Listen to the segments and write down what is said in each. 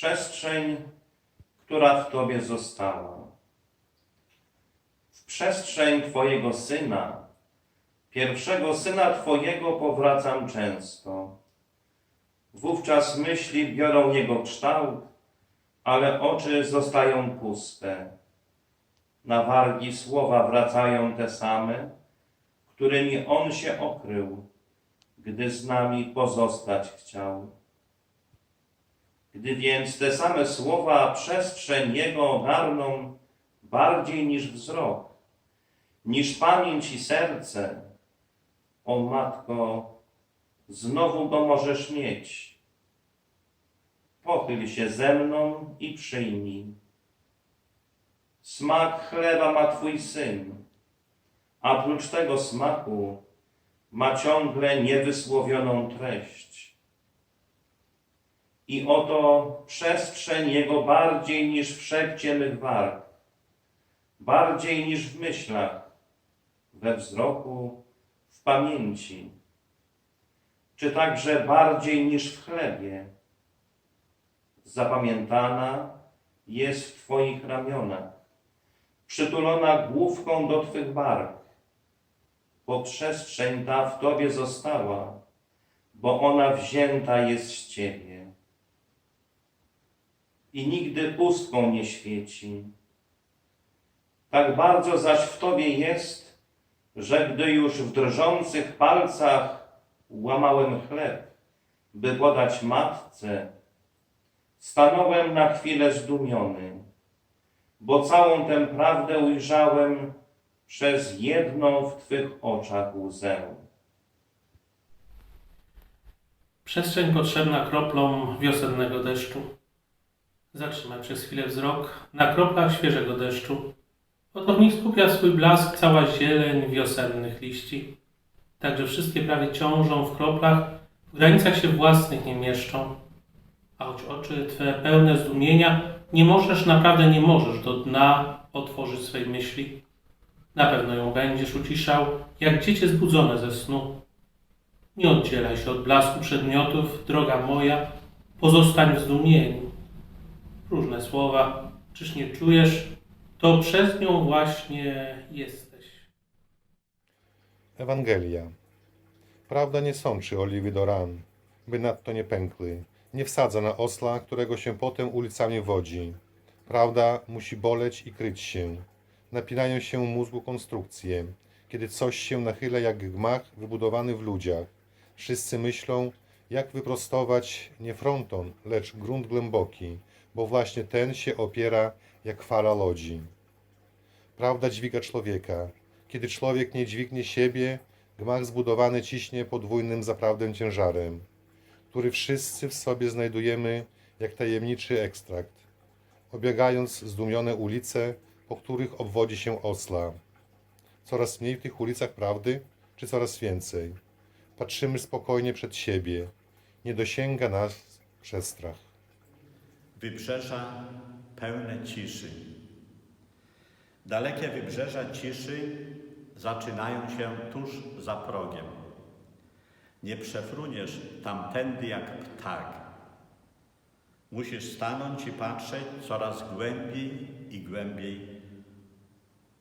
przestrzeń, która w Tobie została. W przestrzeń Twojego Syna, pierwszego Syna Twojego powracam często. Wówczas myśli biorą Jego kształt, ale oczy zostają puste. Na wargi słowa wracają te same, którymi On się okrył, gdy z nami pozostać chciał. Gdy więc te same słowa przestrzeń Jego ogarną bardziej niż wzrok, niż pamięć i serce, o Matko, znowu go możesz mieć. Pochyl się ze mną i przyjmij. Smak chleba ma Twój Syn, a prócz tego smaku ma ciągle niewysłowioną treść. I oto przestrzeń Jego bardziej niż w szepcie mych warg, bardziej niż w myślach, we wzroku, w pamięci, czy także bardziej niż w chlebie. Zapamiętana jest w Twoich ramionach, przytulona główką do Twych bark, bo przestrzeń ta w Tobie została, bo ona wzięta jest z Ciebie. I nigdy pustką nie świeci. Tak bardzo zaś w Tobie jest, że gdy już w drżących palcach łamałem chleb, by podać matce, stanąłem na chwilę zdumiony, bo całą tę prawdę ujrzałem przez jedną w Twych oczach łzę. Przestrzeń potrzebna kroplom wiosennego deszczu. Zatrzymaj przez chwilę wzrok na kroplach świeżego deszczu. Oto w nich skupia swój blask cała zieleń wiosennych liści. Także wszystkie prawie ciążą w kroplach, w granicach się własnych nie mieszczą. A choć oczy Twe pełne zdumienia, nie możesz, naprawdę nie możesz do dna otworzyć swej myśli. Na pewno ją będziesz uciszał, jak dziecię zbudzone ze snu. Nie oddzielaj się od blasku przedmiotów, droga moja, pozostań w zdumieniu. Różne słowa, czyż nie czujesz? To przez nią właśnie jesteś. Ewangelia. Prawda nie sączy oliwy do ran, by nadto nie pękły. Nie wsadza na osla, którego się potem ulicami wodzi. Prawda musi boleć i kryć się. Napinają się mózgu konstrukcje, kiedy coś się nachyla jak gmach wybudowany w ludziach. Wszyscy myślą, jak wyprostować nie fronton, lecz grunt głęboki, bo właśnie ten się opiera jak fala lodzi. Prawda dźwiga człowieka. Kiedy człowiek nie dźwignie siebie, gmach zbudowany ciśnie podwójnym zaprawdę ciężarem, który wszyscy w sobie znajdujemy jak tajemniczy ekstrakt, obiegając zdumione ulice, po których obwodzi się osla. Coraz mniej w tych ulicach prawdy, czy coraz więcej? Patrzymy spokojnie przed siebie. Nie dosięga nas przestrach. Wybrzeża pełne ciszy. Dalekie wybrzeża ciszy zaczynają się tuż za progiem. Nie przefruniesz tamtędy jak ptak. Musisz stanąć i patrzeć coraz głębiej i głębiej,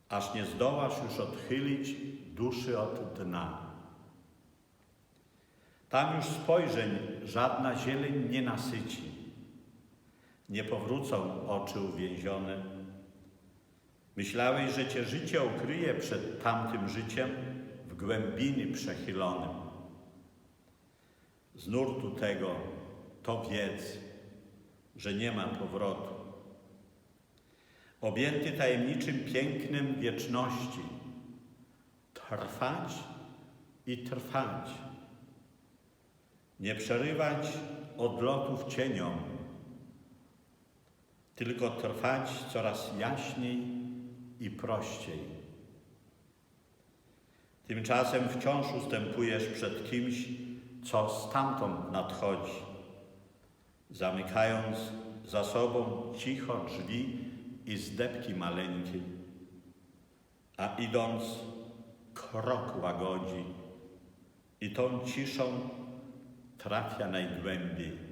aż nie zdołasz już odchylić duszy od dna. Tam już spojrzeń żadna zieleń nie nasyci. Nie powrócą oczy uwięzione. Myślałeś, że cię życie ukryje przed tamtym życiem w głębiny przechylonym. Z nurtu tego to wiedz, że nie ma powrotu. Objęty tajemniczym pięknem wieczności, trwać i trwać. Nie przerywać odlotów cieniom, tylko trwać coraz jaśniej i prościej. Tymczasem wciąż ustępujesz przed kimś, co stamtąd nadchodzi, zamykając za sobą cicho drzwi i zdepki maleńkie, a idąc krok łagodzi i tą ciszą trafia najgłębiej.